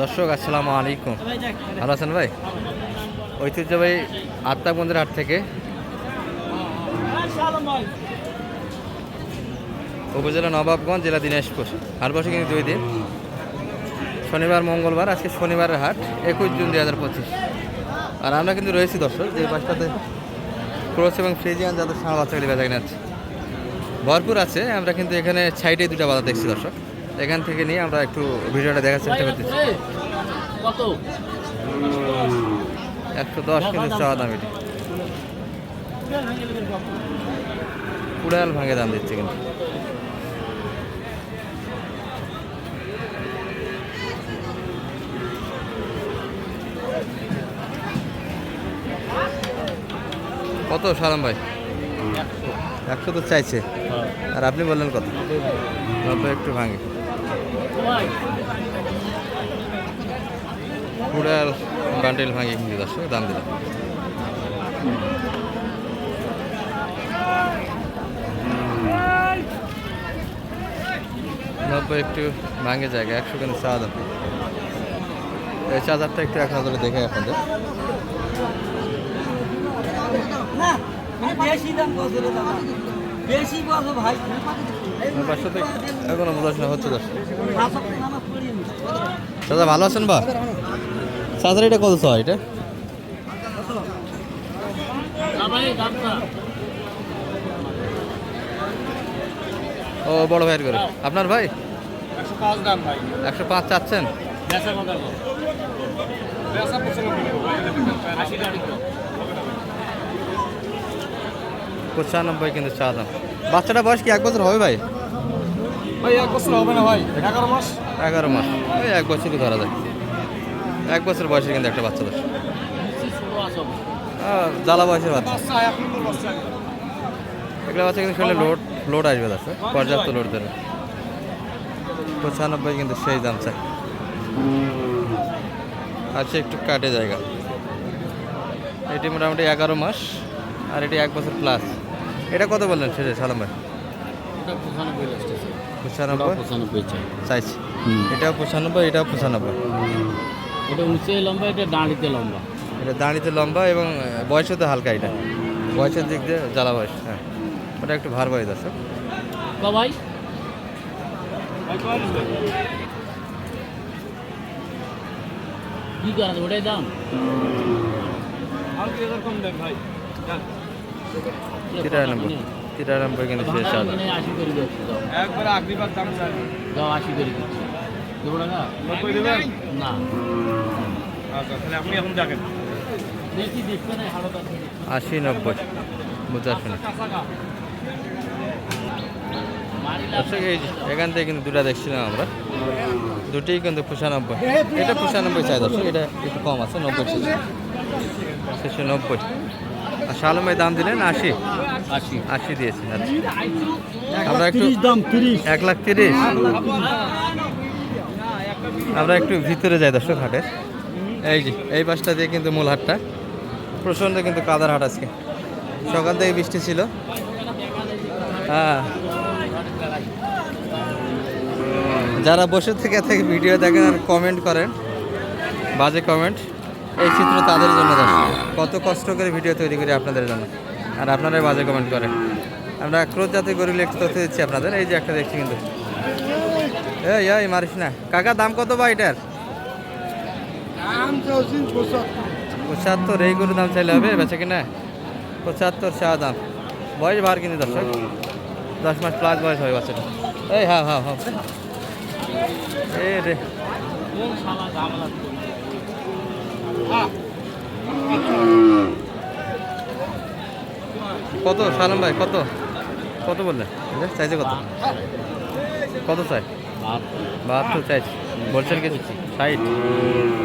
দর্শক আসসালামু আলাইকুম। ভালো আছেন ভাই? ঐতিহ্যবাহী আত্মাবন্দের হাট থেকে উপজেলা নবাবগঞ্জ জেলা দিনাজপুর। হাট বসে কিন্তু দুই দিন। শনিবার মঙ্গলবার আজকে শনিবারের হাট একুশ জুন দুই হাজার পঁচিশ। আর আমরা কিন্তু রয়েছি দর্শক যে পাশটাতে ক্রোস এবং ফ্রিজিয়ান যাদের সারা বাচ্চাগুলি বেচা কিনে আছে ভরপুর আছে আমরা কিন্তু এখানে সাইডে দুটো বাজার দেখছি দর্শক। এখান থেকে নিয়ে আমরা একটু ভিডিওটা দেখার চেষ্টা করতেছি। কত? একশো দশ কিন্তু চাওয়া দাম। এটি। কুড়াল ভাঙে দাম দিচ্ছে কিন্তু। কত সালাম ভাই? একশো। তো চাইছে। আর আপনি বললেন কত? একটু ভাঙে। কুড়াল বান্ডেল ভাঙে কিন্তু দর্শক দাম দিলাম। নব্বই একটু ভাঙে জায়গা, একশো কিন্তু চা দাম এই চার্জারটা একটু এক নজরে দেখে আপনাদের। মানে বেশি দাম বেশি ভাই। পাশে তো এখনও বোঝাশোনা হচ্ছে দর্শক। শাসক নামা পড়িয়ে নি। দাদা ভালো আছেন বা? চার্জার এটা কত চাওয়া এটা? ও, বড় ভাইয়ের করে আপনার ভাই? একশো পাঁচ চাচ্ছেন? পঁচানব্বই কিন্তু চা দাম বাচ্চাটা বয়স কি এক বছর হবে ভাই? ভাই এক বছর হবে না ভাই। এগারো মাস। এগারো মাস। ওই এক বছরই ধরা যায় এক বছর বয়সে কিন্তু একটা বাচ্চা দোষ জ্বালা বয়সের বাচ্চা। বাচ্চা এক নম্বর বাচ্চা। এগুলো বাচ্চা কিন্তু শরীরে লোড লোড আসবে দাসে পর্যাপ্ত লোড দেবে পঁচানব্বই কিন্তু সেই দাম চাই। আছে একটু কাটে জায়গা। এটি মোটামুটি এগারো মাস আর এটি এক বছর প্লাস এটা কত বললেন শেষে সালাম ভাই? পঁচানব্বই পঁচানব্বই? চাইছি এটাও পঁচানব্বই এটাও পঁচানব্বই। এটা উঁচে লম্বা এটা দাঁড়িতে লম্বা। এটা দাঁড়িতে লম্বা এবং আহ, বয়সও তো হালকা এটা। বয়সের দিক দিয়ে জ্বালা বয়স হ্যাঁ। ওটা একটু ভার বয়স আছে। ভাই কি করেন ওটাই দাম? আর কি এরকম দেন ভাই। তিরানব্বই তিরানব্বই কিন্তু শেষ ভাঙা সাদা কিনে আশি করে দিচ্ছি দাও। একবারে আগরিবার দাম দাও আশি করে দিচ্ছি। দেবো টাকা নব্বই দেবেন? না। আচ্ছা তাহলে আপনি এখন আশি নব্বই বুঝতে দর্শক এই এখান থেকে কিন্তু দুটা দেখছিলাম আমরা। দুটিই কিন্তু পঁচানব্বই। এটা পঁচানব্বই চাই দর্শক। এটা একটু কম আছে নব্বই শেষে নব্বই। আর শালমের দাম দিলেন আশি। আশি। আশি দিয়েছেন আচ্ছা। আমরা একটু এক লাখ তিরিশ। আমরা একটু ভিতরে যাই দর্শক হাটের। এই যে এই পাশটা দিয়ে কিন্তু মূল হাটটা। প্রচণ্ড কিন্তু কাদার হাট আজকে। সকাল থেকে বৃষ্টি ছিল। হ্যাঁ। যারা বসে থেকে থেকে ভিডিও দেখেন আর কমেন্ট করেন বাজে কমেন্ট এই চিত্র তাদের জন্য দর্শক। কত কষ্ট করে ভিডিও তৈরি করি আপনাদের জন্য। আর আপনারাই বাজে কমেন্ট করেন। আমরা ক্রোধ জাতীয় গরুগুলো একটু তথ্য দিচ্ছি আপনাদের। এই যে একটা দেখছি কিন্তু। এই মারিস না। কাকা, দাম কত বা এটার? পঁচাত্তর, এই গরুর দাম চাইলে হবে, বেচে কিনা? পঁচাত্তর চা দাম। বয়স বার কিনে দর্শক। দশ মাস প্লাস বয়স হয় বাচ্চাটা। এই হ্যাঁ হ্যাঁ হ্যাঁ এ রে। কত, সালাম ভাই, কত? কত বললেন চাইছে কত? কত চাই? বাহাত্তর চাইছি বলছেন কিছু ষাট।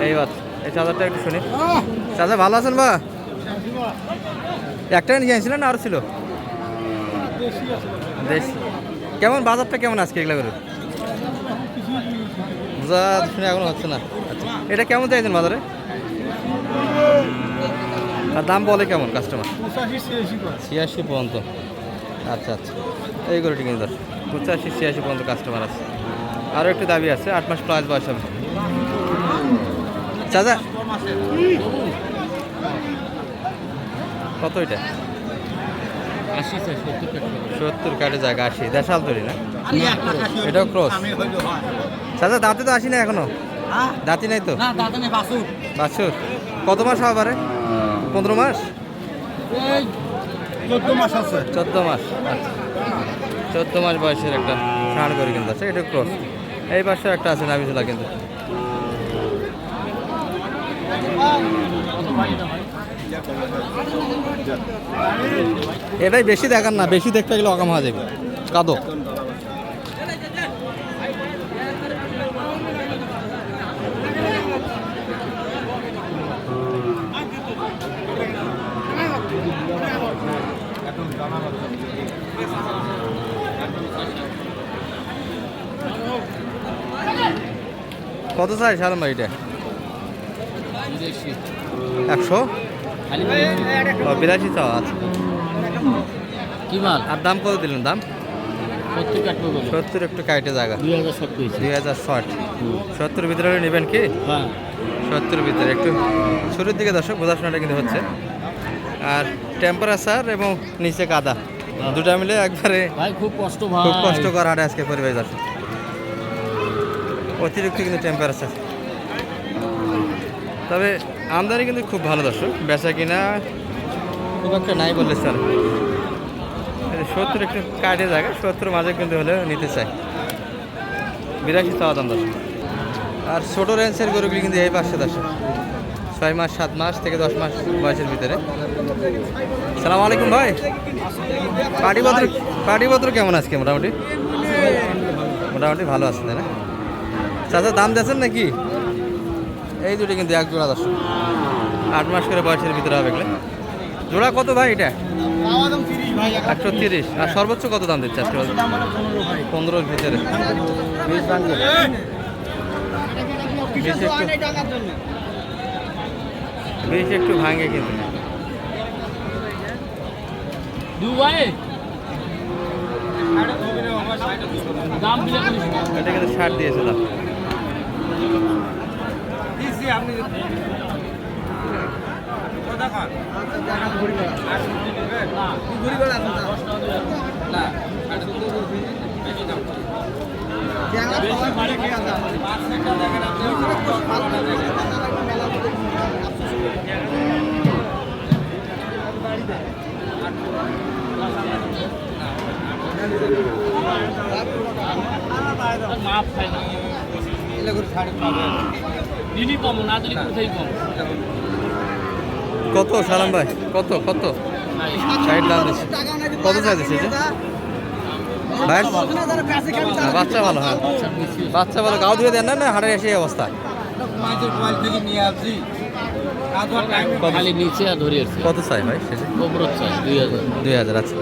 এই বাত, এই চার্জারটা একটু শুনি। চার্জার ভালো আছেন বা? একটা নিয়ে আসছিলেন না আরও ছিল? কেমন, বাজারটা কেমন আজকে এগুলো করে বুঝা শুনে এখনও হচ্ছে না। আচ্ছা এটা কেমন চাইছেন বাজারে? আর দাম বলে কেমন কাস্টমার ছিয়াশি পর্যন্ত। আচ্ছা আচ্ছা। এই গরুটি কিন্তু পঁচাশি ছিয়াশি পর্যন্ত কাস্টমার আছে। আরও একটু দাবি আছে আট মাস প্লাস বয়স হবে। চাচা? কত এটা? সত্তর কাটে জায়গা আশি। দেশাল তৈরি না? এটাও ক্রস চাচা দাঁতে তো আসি না এখনও? দাঁতি নাই তো? বাছুর। কত মাস হবে পারে? পনেরো মাস? চোদ্দ মাস আছে। চোদ্দ মাস আচ্ছা। চোদ্দ মাস বয়সের একটা স্নান করে কিন্তু আছে এটা ক্রস। এই পাশে একটা আছে নাবিজুলা কিন্তু। এটাই বেশি দেখান না বেশি দেখতে গেলে অকাম হওয়া যাবে। কাদো। কত চাই সালাম ভাই এটা একশো বিরাশি চাও আচ্ছা কি মাল? আর দাম কত দিলেন দাম? সত্তর একটু কাইটে জায়গা। হাজার দুই হাজার ষাট। সত্তর ভিতরে নেবেন কি? হ্যাঁ। সত্তর ভিতরে। একটু শুরুর দিকে দর্শক বোঝাশোনাটা কিন্তু হচ্ছে। আর টেম্পারেচার এবং নিচে কাদা। দুটা মিলে একবারে ভাই খুব কষ্ট ভাই। খুব কষ্টকর হাটে আজকে পরিবেশ দর্শক অতিরিক্ত কিন্তু টেম্পারেচার তবে আমদানি কিন্তু খুব ভালো দর্শক বেচা কিনা খুব একটা নাই বললে স্যার সত্তর একটু কাটে জায়গা সত্তর মাঝে কিন্তু হলে নিতে চাই বিরাশি চাওয়া দাম দর্শক। আর ছোট রেঞ্জের গরুগুলি কিন্তু এই পাশে দর্শক। ছয় মাস সাত মাস থেকে দশ মাস বয়সের ভিতরে। সালাম আলাইকুম ভাই পাটিপত্র পাটিপত্র কেমন আজকে? মোটামুটি? মোটামুটি ভালো আছে তাই না? চাচা দাম দিয়েছেন নাকি? এই দুটো কিন্তু এক জোড়া দর্শক। আট মাস করে বয়সের ভিতরে হবে এগুলো। জোড়া কত ভাই এটা? একশো তিরিশ আর সর্বোচ্চ কত দাম দিচ্ছে আজকে পনেরোর ভিতরে। বিশ ভাঙবে বিশ একটু ভাঙে কিন্তু। এটা কিন্তু ষাট দিয়েছে দাম না দিনই কম না দিলে কোথায় কম কত সালাম ভাই? কত কত? ষাট দাম দিচ্ছে। কত চাই দিচ্ছে এটা? ভাই? না, বাচ্চা ভালো হ্যাঁ। বাচ্চা ভালো গাও ধুয়ে দেন না না হাটের এসে অবস্থা। খালি নিচে আর ধরে আসছে। কত চাই ভাই চাই দুই হাজার। দুই হাজার আছে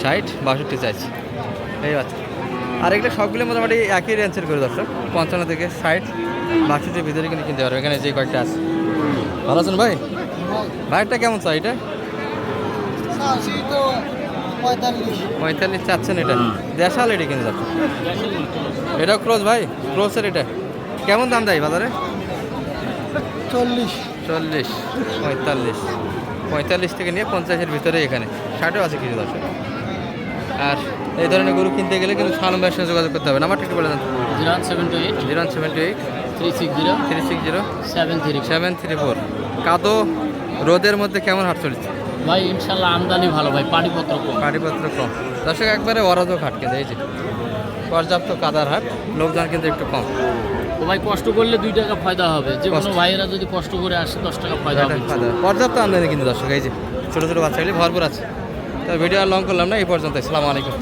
ষাট বাষট্টি চাইছি। এই আচ্ছা আর এগুলো সবগুলো মোটামুটি একই রেঞ্জের করে দর্শক। পঞ্চান্ন থেকে ষাট বাষট্টির ভিতরে কিন্তু কিনতে পারবে। এখানে যে কয়েকটা আছে। ভালো আছেন ভাই? ভাইটা কেমন চাই এটা? পঁয়তাল্লিশ চাচ্ছেন এটা। দেশাল এটা কিন্তু দর্শক এটাও ক্রোজ ভাই ক্রোজের এটা। কেমন দাম দেয় বাজারে? চল্লিশ। চল্লিশ পঁয়তাল্লিশ। পঁয়তাল্লিশ থেকে নিয়ে পঞ্চাশের ভিতরে এখানে। ষাটও আছে কিছু দর্শক। আর এই ধরনের গরু কিনতে গেলে কিন্তু সালম ভাইয়ের সঙ্গে যোগাযোগ করতে হবে। নাম্বারটা একটু বলে দেন। Zero seven two eight. Zero seven two eight. Three six zero. Three six zero. Seven three seven three four. কাদো রোদের মধ্যে কেমন হাট চলছে? ভাই ইনশাল্লাহ আমদানি ভালো ভাই পানিপত্র কম। কাটিপত্র কম। দর্শক একবারে অরাজক হাট কিন্তু এই যে। পর্যাপ্ত কাদার হাট লোকজন কিন্তু একটু কম। তো ভাই কষ্ট করলে দুই টাকা ফায়দা হবে। যে কোনো ভাইয়েরা যদি কষ্ট করে আসে দশ টাকা ফায়দা হবে। পর্যাপ্ত আমদানি কিন্তু দর্শক এই যে ছোটো ছোটো বাচ্চাগুলি ভরপুর আছে। তো ভিডিও আর লং করলাম না এই পর্যন্ত আসসালামু আলাইকুম।